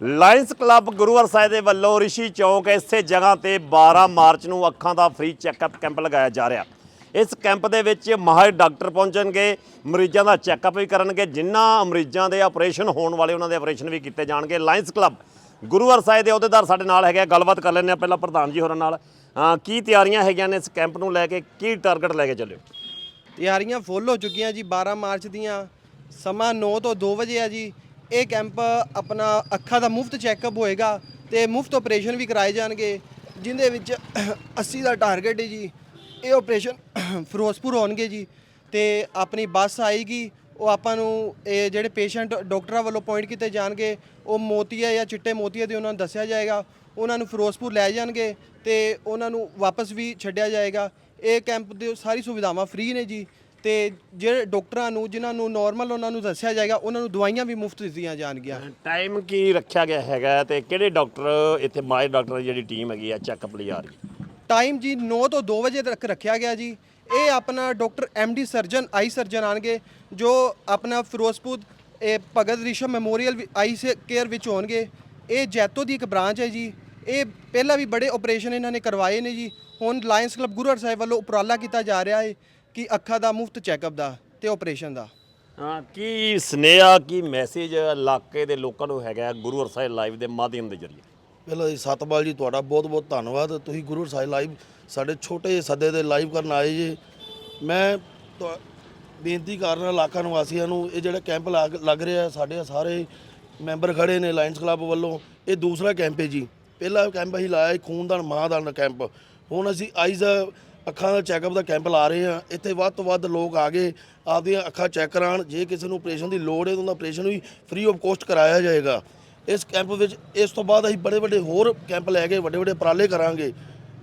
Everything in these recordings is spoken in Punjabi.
ਲਾਇੰਸ ਕਲੱਬ ਗੁਰੂਵਰ ਸਾਹਿਬ ਦੇ ਵੱਲੋਂ ਰਿਸ਼ੀ ਚੌਂਕ ਇਸੇ ਜਗ੍ਹਾ ਤੇ 12 ਮਾਰਚ ਨੂੰ ਅੱਖਾਂ ਦਾ ਫ੍ਰੀ ਚੈੱਕਅਪ ਕੈਂਪ ਲਗਾਇਆ ਜਾ ਰਿਹਾ। ਇਸ ਕੈਂਪ ਦੇ ਵਿੱਚ ਮਾਹਿਰ ਡਾਕਟਰ ਪਹੁੰਚਣਗੇ ਮਰੀਜ਼ਾਂ ਦਾ ਚੈੱਕਅਪ ਵੀ ਕਰਨਗੇ ਜਿਨ੍ਹਾਂ ਮਰੀਜ਼ਾਂ ਦੇ ਆਪਰੇਸ਼ਨ ਹੋਣ ਵਾਲੇ ਉਹਨਾਂ ਦੇ ਆਪਰੇਸ਼ਨ ਵੀ ਕੀਤੇ ਜਾਣਗੇ। ਲਾਇੰਸ ਕਲੱਬ ਗੁਰੂਵਰ ਸਾਹਿਬ ਦੇ ਅਹੁਦੇਦਾਰ ਸਾਡੇ ਨਾਲ ਹੈਗੇ ਆ, ਗੱਲਬਾਤ ਕਰ ਲੈਂਦੇ ਆ ਪਹਿਲਾਂ ਪ੍ਰਧਾਨ ਜੀ ਹੋਰਾਂ ਨਾਲ। ਕੀ ਤਿਆਰੀਆਂ ਹੈਗੀਆਂ ਨੇ ਇਸ ਕੈਂਪ ਨੂੰ ਲੈ ਕੇ ਕੀ ਟਾਰਗੇਟ ਲੈ ਕੇ ਚੱਲਿਓ ਤਿਆਰੀਆਂ ਫੁੱਲ ਹੋ ਚੁੱਕੀਆਂ ਜੀ 12 ਮਾਰਚ ਦੀਆਂ। ਸਮਾਂ 9 ਤੋਂ 2 ਵਜੇ ਆ ਜੀ। ਇਹ ਕੈਂਪ ਆਪਣਾ ਅੱਖਾਂ ਦਾ ਮੁਫਤ ਚੈੱਕਅਪ ਹੋਏਗਾ ਤੇ ਮੁਫਤ ਆਪਰੇਸ਼ਨ ਵੀ ਕਰਾਏ ਜਾਣਗੇ, ਜਿੰਦੇ ਵਿੱਚ 80 ਦਾ ਟਾਰਗੇਟ ਹੈ ਜੀ। ਇਹ ਆਪਰੇਸ਼ਨ ਫਿਰੋਜ਼ਪੁਰ ਹੋਣਗੇ ਜੀ ਤੇ ਆਪਣੀ ਬੱਸ ਆਏਗੀ, ਉਹ ਆਪਾਂ ਨੂੰ ਇਹ ਜਿਹੜੇ ਪੇਸ਼ੈਂਟ ਡਾਕਟਰਾਂ ਵੱਲੋਂ ਪੁਆਇੰਟ ਕੀਤੇ ਜਾਣਗੇ, ਉਹ ਮੋਤੀਆ ਜਾਂ ਚਿੱਟੇ ਮੋਤੀਆ ਦੇ ਉਹਨਾਂ ਨੂੰ ਦੱਸਿਆ ਜਾਏਗਾ, ਉਹਨਾਂ ਨੂੰ ਫਿਰੋਜ਼ਪੁਰ ਲੈ ਜਾਣਗੇ ਤੇ ਉਹਨਾਂ ਨੂੰ ਵਾਪਸ ਵੀ ਛੱਡਿਆ ਜਾਏਗਾ। ਇਹ ਕੈਂਪ ਦੇ ਸਾਰੀ ਸੁਵਿਧਾਵਾਂ ਫ੍ਰੀ ਨੇ ਜੀ। ਤੇ ਜਿਹੜੇ ਡਾਕਟਰਾਂ ਨੂੰ ਜਿਨ੍ਹਾਂ ਨੂੰ ਨਾਰਮਲ ਉਹਨਾਂ ਨੂੰ ਦੱਸਿਆ ਜਾਏਗਾ ਉਹਨਾਂ ਨੂੰ ਦਵਾਈਆਂ ਵੀ ਮੁਫਤ ਦਿੱਤੀਆਂ ਜਾਣਗੀਆਂ। ਟਾਈਮ ਕੀ ਰੱਖਿਆ ਗਿਆ ਹੈਗਾ ਤੇ ਕਿਹੜੇ ਡਾਕਟਰ ਇੱਥੇ ਮਾਹਿਰ ਡਾਕਟਰ ਦੀ ਜਿਹੜੀ ਟੀਮ ਹੈਗੀ ਆ ਚੈੱਕਅਪ ਲਈ ਆ ਰਹੀ? ਟਾਈਮ ਜੀ 9 ਤੋਂ 2 ਵਜੇ ਤੱਕ ਰੱਖਿਆ ਗਿਆ ਜੀ। ਇਹ ਆਪਣਾ doctor the surgeon eye surgeon ਆਣਗੇ ਜੋ ਆਪਣਾ ਫਿਰੋਜ਼ਪੁਰ ਇਹ Bhagat Rishm memorial eye care ਵਿੱਚ ਹੋਣਗੇ। ਇਹ ਜੈਤੋ ਦੀ ਇੱਕ ਬ੍ਰਾਂਚ ਹੈ ਜੀ। ਇਹ ਪਹਿਲਾਂ ਵੀ ਬੜੇ ਆਪਰੇਸ਼ਨ ਇਹਨਾਂ ਨੇ ਕਰਵਾਏ ਨੇ ਜੀ। ਹੁਣ ਲਾਇਨਸ ਕਲੱਬ ਗੁਰੂਹਰ ਸਾਹਿਬ ਵੱਲੋਂ ਉਪਰਾਲਾ ਕੀਤਾ ਜਾ ਰਿਹਾ ਹੈ। ਕਿ ਅੱਖਾਂ ਦਾ ਮੁਫਤ ਚੈੱਕਅਪ ਦਾ ਤੇ ਆਪਰੇਸ਼ਨ ਦਾ? ਹਾਂ ਕੀ ਸਨੇਹਾ ਕੀ ਮੈਸੇਜ ਇਲਾਕੇ ਦੇ ਲੋਕਾਂ ਨੂੰ ਹੈਗਾ ਗੁਰੂ ਸਾਹਿਬ ਲਾਈਵ ਦੇ ਮਾਧਿਅਮ ਦੇ ਜ਼ਰੀਏ? ਪਹਿਲਾਂ ਜੀ ਸਤਪਾਲ ਜੀ ਤੁਹਾਡਾ ਬਹੁਤ ਬਹੁਤ ਧੰਨਵਾਦ। ਤੁਸੀਂ ਗੁਰੂ ਸਾਹਿਬ ਲਾਈਵ ਸਾਡੇ ਛੋਟੇ ਜਿਹੇ ਸੱਦੇ ਦੇ ਲਾਈਵ ਕਰਨ ਆਏ ਜੀ। ਮੈਂ ਤੁਹਾ- ਬੇਨਤੀ ਕਰਨ ਇਲਾਕਾ ਨਿਵਾਸੀਆਂ ਨੂੰ ਇਹ ਜਿਹੜਾ ਕੈਂਪ ਲੱਗ ਲੱਗ ਰਿਹਾ ਸਾਡੇ ਸਾਰੇ ਮੈਂਬਰ ਖੜੇ ਨੇ ਲਾਇਨਸ ਕਲੱਬ ਵੱਲੋਂ। ਇਹ ਦੂਸਰਾ ਕੈਂਪ ਹੈ ਜੀ। ਪਹਿਲਾ ਕੈਂਪ ਅਸੀਂ ਲਾਇਆ ਸੀ ਖੂਨਦਾਨ ਮਾਹਦਾਨ ਕੈਂਪ। ਹੁਣ ਅਸੀਂ ਆਈਜ਼ ਅੱਖਾਂ ਦਾ ਚੈੱਕਅਪ ਦਾ ਕੈਂਪ ਲਾ ਰਹੇ ਹਾਂ ਇੱਥੇ ਵੱਧ ਤੋਂ ਵੱਧ ਲੋਕ ਆ ਗਏ ਆਪਦੀਆਂ ਅੱਖਾਂ ਚੈੱਕ ਕਰਾਉਣ। ਜੇ ਕਿਸੇ ਨੂੰ ਆਪਰੇਸ਼ਨ ਦੀ ਲੋੜ ਹੈ ਤਾਂ ਉਹਦਾ ਆਪਰੇਸ਼ਨ ਵੀ ਫ੍ਰੀ ਆਫ ਕੋਸਟ ਕਰਾਇਆ ਜਾਏਗਾ। ਇਸ ਕੈਂਪ ਵਿੱਚ ਇਸ ਤੋਂ ਬਾਅਦ ਅਸੀਂ ਬੜੇ ਵੱਡੇ ਹੋਰ ਕੈਂਪ ਲੈ ਕੇ ਵੱਡੇ ਵੱਡੇ ਉਪਰਾਲੇ ਕਰਾਂਗੇ।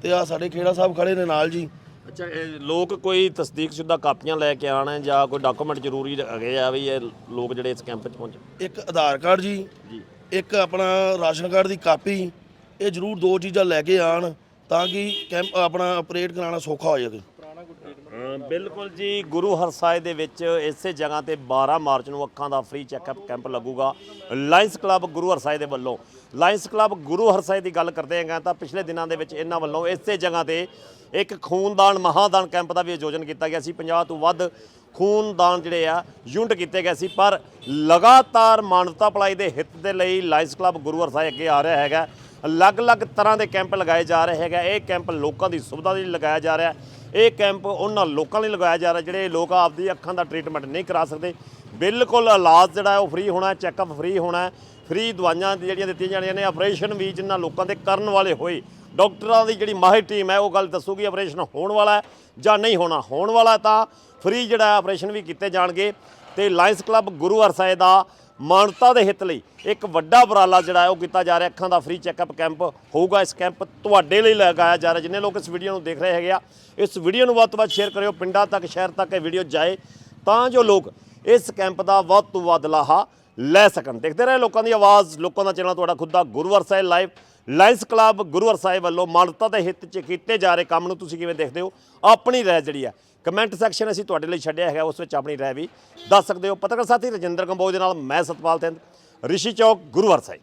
ਤੇ ਆ ਸਾਡੇ ਖੇੜਾ ਸਾਹਿਬ ਖੜੇ ਨੇ ਨਾਲ ਜੀ। ਅੱਛਾ ਇਹ ਲੋਕ ਕੋਈ ਤਸਦੀਕ ਸ਼ੁਦਾ ਕਾਪੀਆਂ ਲੈ ਕੇ ਆਣ ਜਾਂ ਕੋਈ ਡਾਕੂਮੈਂਟ ਜ਼ਰੂਰੀ ਹੈਗੇ ਆ ਵੀ ਇਹ ਲੋਕ ਜਿਹੜੇ ਇਸ ਕੈਂਪ 'ਚ ਪਹੁੰਚਣ ਇੱਕ ਆਧਾਰ ਕਾਰਡ ਜੀ ਜੀ। ਇੱਕ ਆਪਣਾ ਰਾਸ਼ਨ ਕਾਰਡ ਦੀ ਕਾਪੀ ਇਹ ਜ਼ਰੂਰ ਦੋ ਚੀਜ਼ਾਂ ਲੈ ਕੇ ਆਣ ਤਾਂ ਕਿ ਕੈਂਪ ਆਪਣਾ ਆਪਰੇਟ ਕਰਾਉਣਾ ਸੌਖਾ ਹੋ ਜਾਵੇ ਹਾਂ, ਬਿਲਕੁਲ ਜੀ ਗੁਰੂ ਹਰਸਾਏ ਦੇ ਵਿੱਚ ਇਸੇ ਜਗ੍ਹਾ ਤੇ 12 ਮਾਰਚ ਨੂੰ ਅੱਖਾਂ ਦਾ ਫ੍ਰੀ ਚੈੱਕਅਪ ਕੈਂਪ ਲੱਗੂਗਾ। ਲਾਇੰਸ ਕਲੱਬ ਗੁਰੂ ਹਰਸਾਏ ਦੇ ਵੱਲੋਂ। ਲਾਇੰਸ ਕਲੱਬ ਗੁਰੂ ਹਰਸਾਏ ਦੀ ਗੱਲ ਕਰਦੇ ਹੈਗਾ ਤਾਂ ਪਿਛਲੇ ਦਿਨਾਂ ਦੇ ਵਿੱਚ ਇਹਨਾਂ ਵੱਲੋਂ ਇਸੇ ਜਗ੍ਹਾ ਤੇ ਇੱਕ ਖੂਨਦਾਨ ਮਹਾਦਾਨ ਕੈਂਪ ਦਾ ਵੀ ਆਯੋਜਨ ਕੀਤਾ ਗਿਆ ਸੀ। 50 ਤੋਂ ਵੱਧ ਖੂਨਦਾਨ ਜਿਹੜੇ ਆ ਯੂਨਿਟ ਕੀਤੇ ਗਏ ਸੀ। ਪਰ ਲਗਾਤਾਰ ਮਾਨਵਤਾ ਭਲਾਈ ਦੇ ਹਿੱਤ ਦੇ ਲਈ ਲਾਇੰਸ ਕਲੱਬ ਗੁਰੂ ਹਰਸਾਏ ਅੱਗੇ ਆ ਰਿਹਾ ਹੈਗਾ। ਅਲੱਗ-ਅਲੱਗ ਤਰ੍ਹਾਂ ਦੇ ਕੈਂਪ ਲਗਾਏ ਜਾ ਰਹੇ ਹੈਗਾ ਇਹ ਕੈਂਪ ਲੋਕਾਂ ਦੀ ਸੁਵਿਧਾ ਲਈ ਲਗਾਇਆ ਜਾ ਰਿਹਾ। ਇਹ ਕੈਂਪ ਉਹਨਾਂ ਲੋਕਾਂ ਲਈ ਲਗਾਇਆ ਜਾ ਰਿਹਾ, ਜਿਹੜੇ ਲੋਕ ਆਪਦੀ ਅੱਖਾਂ ਦਾ ਟ੍ਰੀਟਮੈਂਟ ਨਹੀਂ ਕਰਾ ਸਕਦੇ। ਬਿਲਕੁਲ ਇਲਾਜ ਜਿਹੜਾ ਉਹ ਫ੍ਰੀ ਹੋਣਾ ਹੈ, ਚੈੱਕਅਪ ਫ੍ਰੀ ਹੋਣਾ ਹੈ। ਫ੍ਰੀ ਦਵਾਈਆਂ ਜਿਹੜੀਆਂ ਦਿੱਤੀਆਂ ਜਾਣੀਆਂ ਨੇ, ਆਪਰੇਸ਼ਨ ਵੀ ਜਿਨ੍ਹਾਂ ਲੋਕਾਂ ਦੇ ਕਰਨ ਵਾਲੇ ਹੋਏ। ਡਾਕਟਰਾਂ ਦੀ ਜਿਹੜੀ ਮਾਹਿਰ ਟੀਮ ਹੈ, ਉਹ ਗੱਲ ਦੱਸੂਗੀ ਆਪਰੇਸ਼ਨ ਹੋਣ ਵਾਲਾ ਹੈ ਜਾਂ ਨਹੀਂ ਹੋਣਾ। ਹੋਣ ਵਾਲਾ ਤਾਂ ਫ੍ਰੀ ਜਿਹੜਾ ਆਪਰੇਸ਼ਨ ਵੀ ਕੀਤੇ ਜਾਣਗੇ। ਤੇ ਲਾਇੰਸ ਕਲੱਬ ਗੁਰੂ ਸਾਹਿਬ ਦਾ ਮਾਨਵਤਾ ਦੇ ਹਿੱਤ ਲਈ ਇੱਕ ਵੱਡਾ ਉਪਰਾਲਾ ਜਿਹੜਾ ਉਹ ਕੀਤਾ ਜਾ ਰਿਹਾ। ਅੱਖਾਂ ਦਾ ਫ੍ਰੀ ਚੈੱਕਅਪ ਕੈਂਪ ਹੋਊਗਾ। ਇਸ ਕੈਂਪ ਤੁਹਾਡੇ ਲਈ ਲਗਾਇਆ ਜਾ ਰਿਹਾ। ਜਿੰਨੇ ਲੋਕ ਇਸ ਵੀਡੀਓ ਨੂੰ ਦੇਖ ਰਹੇ ਹੈਗੇ ਆ, ਇਸ ਵੀਡੀਓ ਨੂੰ ਵੱਧ ਤੋਂ ਵੱਧ ਸ਼ੇਅਰ ਕਰਿਓ। ਪਿੰਡਾਂ ਤੱਕ, ਸ਼ਹਿਰ ਤੱਕ ਇਹ ਵੀਡੀਓ ਜਾਏ ਤਾਂ ਜੋ ਲੋਕ ਇਸ ਕੈਂਪ ਦਾ ਵੱਧ ਤੋਂ ਵੱਧ ਲਾਹਾ ਲੈ ਸਕਣ। ਦੇਖਦੇ ਰਹੇ ਲੋਕਾਂ ਦੀ ਆਵਾਜ਼, ਲੋਕਾਂ ਦਾ ਚੈਨਲ ਤੁਹਾਡਾ ਖੁਦ ਦਾ Guruvar Sahib live Lions Club Guruvar Sahib ਵੱਲੋਂ ਮਾਨਵਤਾ ਦੇ ਹਿੱਤ 'ਚ ਕੀਤੇ ਜਾ ਰਹੇ ਕੰਮ ਨੂੰ ਤੁਸੀਂ ਕਿਵੇਂ ਦੇਖਦੇ ਹੋ? ਆਪਣੀ ਰਾਏ ਜਿਹੜੀ ਹੈ ਕਮੈਂਟ ਸੈਕਸ਼ਨ ਅਸੀਂ ਤੁਹਾਡੇ ਲਈ ਛੱਡਿਆ ਹੈਗਾ, ਉਸ ਵਿੱਚ ਆਪਣੀ ਰਾਏ ਵੀ ਦੱਸ ਸਕਦੇ ਹੋ। ਪੱਤਰਕਾਰ ਸਾਥੀ ਰਜਿੰਦਰ ਕੰਬੋਜ ਦੇ ਨਾਲ ਮੈਂ ਸਤਪਾਲ ਸਿੰਘ, ਰਿਸ਼ੀ ਚੌਕ, ਗੁਰੂਵਰ ਸਾਹਿਬ।